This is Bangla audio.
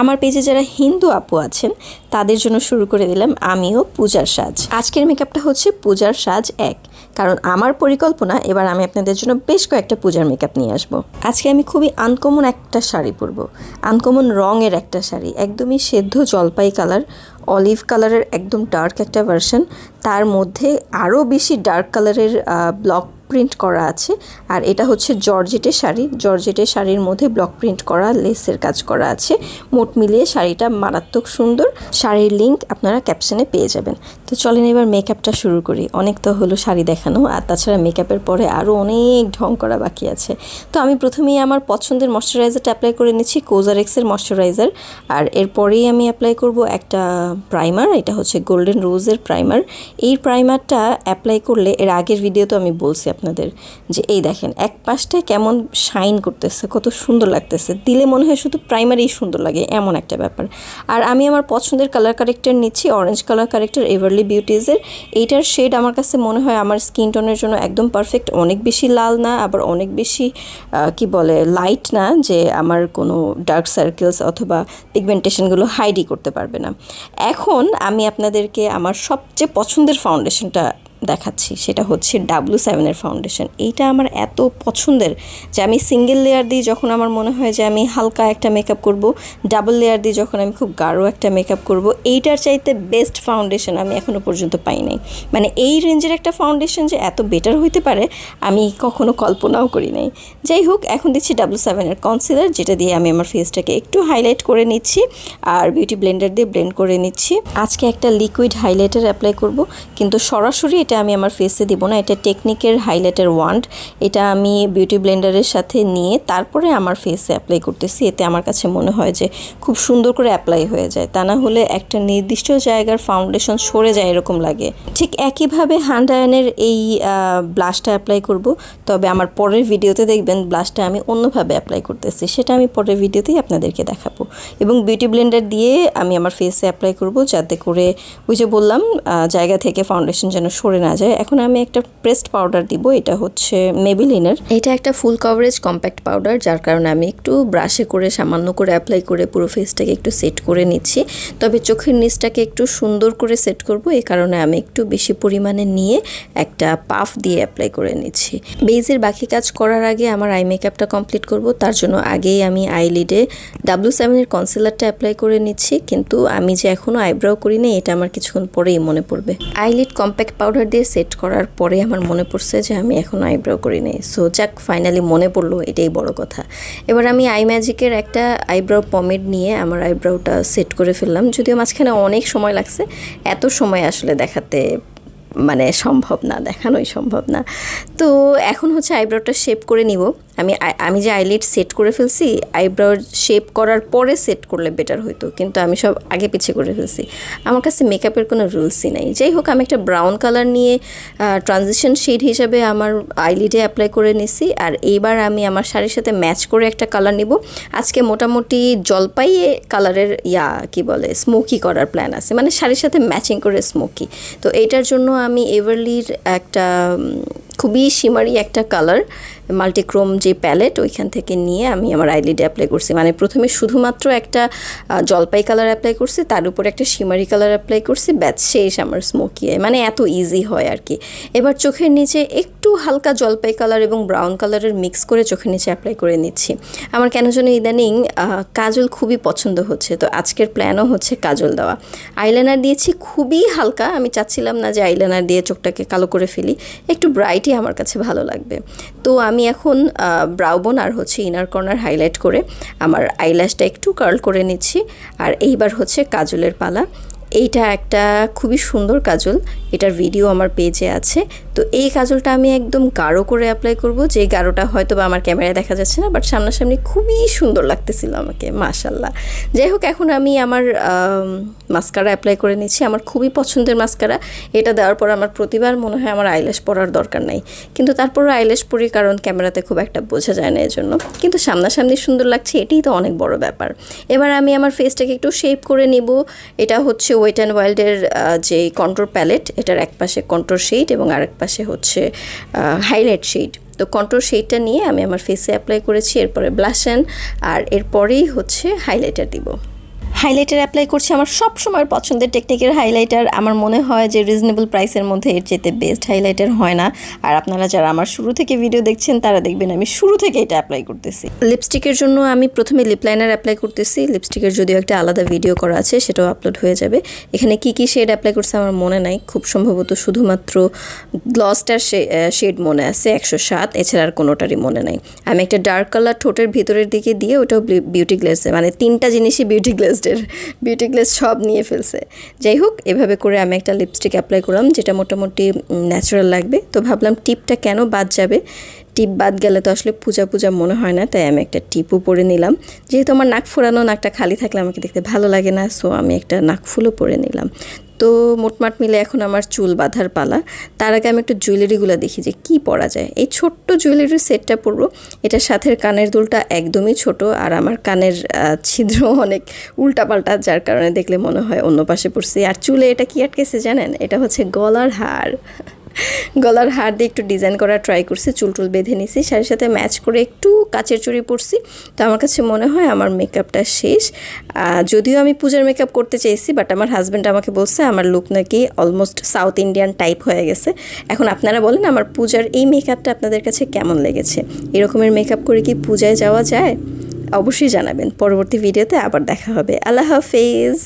আমার পেজে যারা হিন্দু আপু আছেন, তাদের জন্য শুরু করে দিলাম আমিও পূজার সাজ। আজকের মেকআপটা হচ্ছে পূজার সাজ এক। কারণ আমার পরিকল্পনা, এবার আমি আপনাদের জন্য বেশ কয়েকটা পূজার মেকআপ নিয়ে আসব। আজকে আমি খুবই আনকমন একটা শাড়ি পরবো। আনকমন রঙের একটা শাড়ি, একদমই সেদ্ধ জলপাই কালার, অলিভ কালারের একদম ডার্ক একটা ভার্সন। তার মধ্যে আরও বেশি ডার্ক কালারের ব্লক প্রিন্ট করা আছে। আর এটা হচ্ছে জর্জেটের শাড়ি। জর্জেটের শাড়ির মধ্যে ব্লক প্রিন্ট করা লেসের কাজ করা আছে। মোট মিলিয়ে শাড়িটা মারাত্মক সুন্দর। শাড়ির লিঙ্ক আপনারা ক্যাপশনে পেয়ে যাবেন। তো চলেন এবার মেকআপটা শুরু করি। অনেক তো হলো শাড়ি দেখানো, আর তাছাড়া মেকআপের পরে আরও অনেক ঢং করা বাকি আছে। তো আমি প্রথমেই আমার পছন্দের ময়শ্চারাইজারটা অ্যাপ্লাই করে নিচ্ছি কোজারেক্সের ময়শ্চারাইজার আর এরপরেই আমি অ্যাপ্লাই করব একটা প্রাইমার এটা হচ্ছে গোল্ডেন রোজের প্রাইমার এই প্রাইমারটা অ্যাপ্লাই করলে, এর আগের ভিডিও তো আমি বলছি আপনাদের যে এই দেখেন, এক পাশটায় কেমন শাইন করতেছে, কত সুন্দর লাগতেছে। দিলে মনে হয় শুধু প্রাইমারি সুন্দর লাগে, এমন একটা ব্যাপার। আর আমি আমার পছন্দের কালার কারেক্টার নিচ্ছি অরেঞ্জ কালার কারেক্টার এভারলি বিউটিজের এইটার শেড আমার কাছে মনে হয় আমার স্কিন টোনের জন্য একদম পারফেক্ট অনেক বেশি লাল না, আবার অনেক বেশি কি বলে লাইট না, যে আমার কোনো ডার্ক সার্কেলস অথবা পিগমেন্টেশনগুলো হাইডই করতে পারবে না। এখন আমি আপনাদেরকে আমার সবচেয়ে পছন্দের ফাউন্ডেশনটা দেখাচ্ছি, সেটা হচ্ছে ডাব্লু সেভেনের ফাউন্ডেশন এইটা আমার এত পছন্দের যে আমি সিঙ্গেল লেয়ার দিয়ে যখন আমার মনে হয় যে আমি হালকা একটা মেকআপ করব ডাবল লেয়ার দিয়ে যখন আমি খুব গাঢ় একটা মেকআপ করব, এইটার চাইতে বেস্ট ফাউন্ডেশন আমি এখনও পর্যন্ত পাই নাই। মানে এই রেঞ্জের একটা ফাউন্ডেশন যে এত বেটার হইতে পারে, আমি কখনো কল্পনাও করি নাই। যাই হোক, এখন দিচ্ছি ডাব্লু সেভেনের কনসিলার যেটা দিয়ে আমি আমার ফেসটাকে একটু হাইলাইট করে নিচ্ছি, আর বিউটি ব্লেন্ডার দিয়ে ব্লেন্ড করে নিচ্ছি। আজকে একটা লিকুইড হাইলাইটার অ্যাপ্লাই করব, কিন্তু সরাসরি এটা আমি আমার ফেসে দিব না, এটা টেকনিকের হাইলাইটার ওয়ান্ড এটা আমি বিউটি ব্লেন্ডারের সাথে নিয়ে তারপরে আমার ফেসে অ্যাপ্লাই করতেছি, এতে আমার কাছে মনে হয় যে খুব সুন্দর করে অ্যাপ্লাই হয়ে যায়। তা না হলে একটা নির্দিষ্ট জায়গার ফাউন্ডেশন সরে যায় এরকম লাগে। ঠিক একইভাবে হ্যান্ড আয়নের এই ব্লাশটা অ্যাপ্লাই করব, তবে আমার পরের ভিডিওতে দেখবেন ব্লাশটা আমি অন্যভাবে অ্যাপ্লাই করতেছি। সেটা আমি পরের ভিডিওতেই আপনাদেরকে দেখাবো। এবং বিউটি ব্লেন্ডার দিয়ে আমি আমার ফেসে অ্যাপ্লাই করব, যাতে করে ওই যে বললাম জায়গা থেকে ফাউন্ডেশন যেন সরে না যায়। এখন আমি একটা প্রেসড পাউডার দিব, এটা হচ্ছে মেবিলিনের এটা একটা ফুল কভারেজ কম্প্যাক্ট পাউডার যার কারণে আমি একটু ব্রাশে করে, সামান্য করে অ্যাপ্লাই করে পুরো ফেসটাকে একটু সেট করে নিচ্ছি। তবে চোখের নিচটাকে একটু সুন্দর করে সেট করব এই কারণে আমি একটু বেশি পরিমাণে নিয়ে একটা পাফ দিয়ে অ্যাপ্লাই করে নিচ্ছি। বেজের বাকি কাজ করার আগে আমার আই মেকআপটা কমপ্লিট করব, তার জন্য আগেই আমি আইলিডে ডাব্লিউ সেভেনের কনসিলারটা অ্যাপ্লাই করে নিচ্ছি, কিন্তু আমি যে এখনও আইব্রাও করিনি, এটা আমার কিছুক্ষণ পরেই মনে পড়বে। আইলিড কম্প্যাক্ট পাউডার দিয়ে সেট করার পরে আমার মনে পড়ছে যে আমি এখন আইব্রো করি নেই। সো যাক ফাইনালি মনে পড়ল, এটাই বড় কথা। এবার আমি আই ম্যাজিকের একটা আইব্রো পমেড নিয়ে আমার আইব্রোটা সেট করে ফেললাম। যদিও মাঝখানে অনেক সময় লাগছে, এত সময় আসলে দেখাতে মানে সম্ভব না, দেখানোই সম্ভব না। তো এখন হচ্ছে আইব্রোটা শেপ করে নিব। আমি আমি যে আইলিড সেট করে ফেলছি আইব্রাউ শেপ করার পরে সেট করলে বেটার হতো কিন্তু আমি সব আগে পিছিয়ে করে ফেলছি। আমার কাছে মেকআপের কোনো রুলসই নাই। যাই হোক, আমি একটা ব্রাউন কালার নিয়ে ট্রানজিশন শেড হিসাবে আমার আইলিডে অ্যাপ্লাই করে নিছি, আর এইবার আমি আমার শাড়ির সাথে ম্যাচ করে একটা কালার নিব। আজকে মোটামুটি জলপাই কালারের ইয়া, কি বলে স্মোকি করার প্ল্যান আছে। মানে শাড়ির সাথে ম্যাচিং করে স্মোকি তো এইটার জন্য আমি এভারলির একটা খুবই সিমারি একটা কালার মাল্টিক্রোম যে প্যালেট ওইখান থেকে নিয়ে আমি আমার আইলিডে অ্যাপ্লাই করছি। মানে প্রথমে শুধুমাত্র একটা জলপাই কালার অ্যাপ্লাই করছি, তার উপর একটা সিমারি কালার অ্যাপ্লাই করছি ব্যাচ শেষ আমার স্মোকি মানে এত ইজি হয় আর কি। এবার চোখের নিচে একটু হালকা জলপাই কালার এবং ব্রাউন কালারের মিক্স করে চোখের নিচে অ্যাপ্লাই করে নিচ্ছি। আমার কেন যেন ইদানিং কাজল খুবই পছন্দ হচ্ছে, তো আজকের প্ল্যানও হচ্ছে কাজল দেওয়া। আইলাইনার দিয়েছি খুবই হালকা, আমি চাচ্ছিলাম না যে আইলাইনার দিয়ে চোখটাকে কালো করে ফেলি, একটু ব্রাইটই আমার কাছে ভালো লাগবে। তো আমি এখন ব্রাউবন আর হচ্ছে ইনার কর্নার হাইলাইট করে আমার আইল্যাশটা একটু কার্ল করে নিচ্ছি। আর এইবার হচ্ছে কাজলের পালা। এইটা একটা খুবই সুন্দর কাজল। এটার ভিডিও আমার পেজে আছে। তো এই কাজলটা আমি একদম গাঢ় করে অ্যাপ্লাই করব। যে গাঢ়টা হয়তো বা আমার ক্যামেরায় দেখা যাচ্ছে না বাট সামনাসামনি খুবই সুন্দর লাগতেছিল আমাকে মাশাল্লাহ যাই হোক, এখন আমি আমার মাস্কারা অ্যাপ্লাই করে নিচ্ছি। আমার খুবই পছন্দের মাস্কারা এটা দেওয়ার পর আমার প্রতিবার মনে হয় আমার আইল্যাশ পরার দরকার নাই। কিন্তু তারপরও আইল্যাশ পরি কারণ ক্যামেরাতে খুব একটা বোঝা যায় না এজন্য। কিন্তু সামনাসামনি সুন্দর লাগছে, এটাই তো অনেক বড় ব্যাপার। এবার আমি আমার ফেসটাকে একটু শেপ করে নিব। এটা হচ্ছে ওয়েট অ্যান্ড ওয়াইল্ডের যে কন্ট্রোর প্যালেট এটার এক পাশে কন্ট্রোর শেড এবং আরেক পাশে হচ্ছে হাইলাইট শেড তো কন্ট্রোল শেডটা নিয়ে আমি আমার ফেসে অ্যাপ্লাই করেছি, এরপরে ব্লাশন আর এরপরেই হচ্ছে হাইলাইটার দিব। হাইলাইটার অ্যাপ্লাই করছি, আমার সব সময় পছন্দের টেকনিকের হাইলাইটার আমার মনে হয় যে রিজনেবল প্রাইসের মধ্যে এর চেয়ে বেস্ট হাইলাইটার হয় না। আর আপনারা যারা আমার শুরু থেকে ভিডিও দেখছেন, তারা দেখবেন আমি শুরু থেকে এটা অ্যাপ্লাই করতেছি। লিপস্টিকের জন্য আমি প্রথমে লিপ লাইনার অ্যাপ্লাই করতেছি। লিপস্টিকের যদিও একটা আলাদা ভিডিও করা আছে, সেটাও আপলোড হয়ে যাবে। এখানে কি কি শেড অ্যাপ্লাই করছে আমার মনে নাই। খুব সম্ভবত শুধুমাত্র গ্লসটার শেড মনে আছে, একশো সাত। এছাড়া আর কোনোটারই মনে নাই। আমি একটা ডার্ক কালার ঠোঁটের ভিতরের দিকে দিয়ে ওটাও বিউটি গ্লেসে মানে তিনটা জিনিসই বিউটি গ্লেসডের বিউটি গ্লেস সব নিয়ে ফেলছে। যাই হোক, এভাবে করে আমি একটা লিপস্টিক অ্যাপ্লাই করলাম, যেটা মোটামুটি ন্যাচারাল লাগবে। তো ভাবলাম টিপটা কেন বাদ যাবে? টিপ বাদ গেলে তো আসলে পূজা পূজা মনে হয় না, তাই আমি একটা টিপও পরে নিলাম। যেহেতু আমার নাক ফোরানো, নাকটা খালি থাকলে আমাকে দেখতে ভালো লাগে না সো আমি একটা নাক ফুলও পরে নিলাম। তো মোটমাট মিলে এখন আমার চুল বাঁধার পালা। তার আগে আমি একটু জুয়েলারিগুলো দেখি যে কি পরা যায়। এই ছোট্ট জুয়েলারির সেটটা পরবো। এটার সাথে কানের দুলটা একদমই ছোট, আর আমার কানের ছিদ্র অনেক উল্টাপাল্টা, যার কারণে দেখলে মনে হয় অন্য পাশে পড়ছি। আর চুলে এটা কি আটকেছে জানেন? এটা হচ্ছে গলার হার। গলার হার দিয়ে একটু ডিজাইন করার ট্রাই করছি, চুল টুল বেঁধে নিছি, শাড়ির সাথে ম্যাচ করে একটু কাচের চুড়ি পরছি। তো আমার কাছে মনে হয় আমার মেকআপটা শেষ। যদিও আমি পূজার মেকআপ করতে চেয়েছি বাট আমার হাজব্যান্ড আমাকে বলছে আমার লুক নাকি অলমোস্ট সাউথ ইন্ডিয়ান টাইপ হয়ে গেছে। এখন আপনারা বলেন আমার পূজার এই মেকআপটা আপনাদের কাছে কেমন লেগেছে? এরকমের মেকআপ করে কি পূজায় যাওয়া যায়? অবশ্যই জানাবেন। পরবর্তী ভিডিওতে আবার দেখা হবে। আল্লাহ হাফেজ।